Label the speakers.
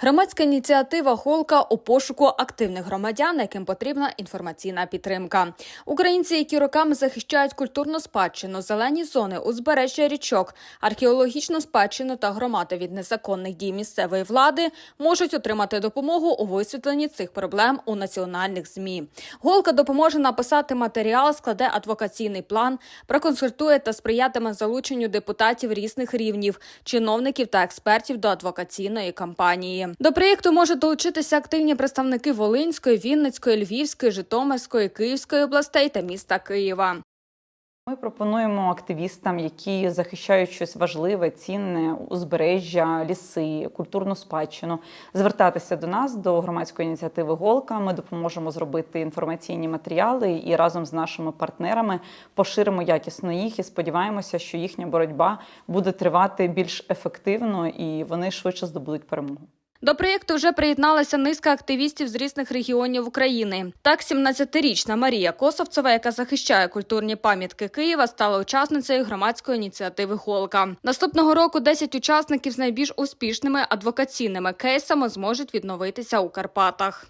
Speaker 1: Громадська ініціатива Голка у пошуку активних громадян, яким потрібна інформаційна підтримка. Українці, які роками захищають культурну спадщину, зелені зони, узбережжя річок, археологічну спадщину та громади від незаконних дій місцевої влади, можуть отримати допомогу у висвітленні цих проблем у національних змі. Голка допоможе написати матеріал, складе адвокаційний план, проконсультує та сприятиме залученню депутатів різних рівнів, чиновників та експертів до адвокаційної кампанії. До проєкту можуть долучитися активні представники Волинської, Вінницької, Львівської, Житомирської, Київської областей та міста Києва.
Speaker 2: Ми пропонуємо активістам, які захищають щось важливе, цінне, узбережжя, ліси, культурну спадщину, звертатися до нас, до громадської ініціативи Голка. Ми допоможемо зробити інформаційні матеріали і разом з нашими партнерами поширимо якісно їх і сподіваємося, що їхня боротьба буде тривати більш ефективно і вони швидше здобудуть перемогу.
Speaker 1: До проєкту вже приєдналася низка активістів з різних регіонів України. Так, 17-річна Марія Косовцева, яка захищає культурні пам'ятки Києва, стала учасницею громадської ініціативи Голка. Наступного року 10 учасників з найбільш успішними адвокаційними кейсами зможуть відновитися у Карпатах.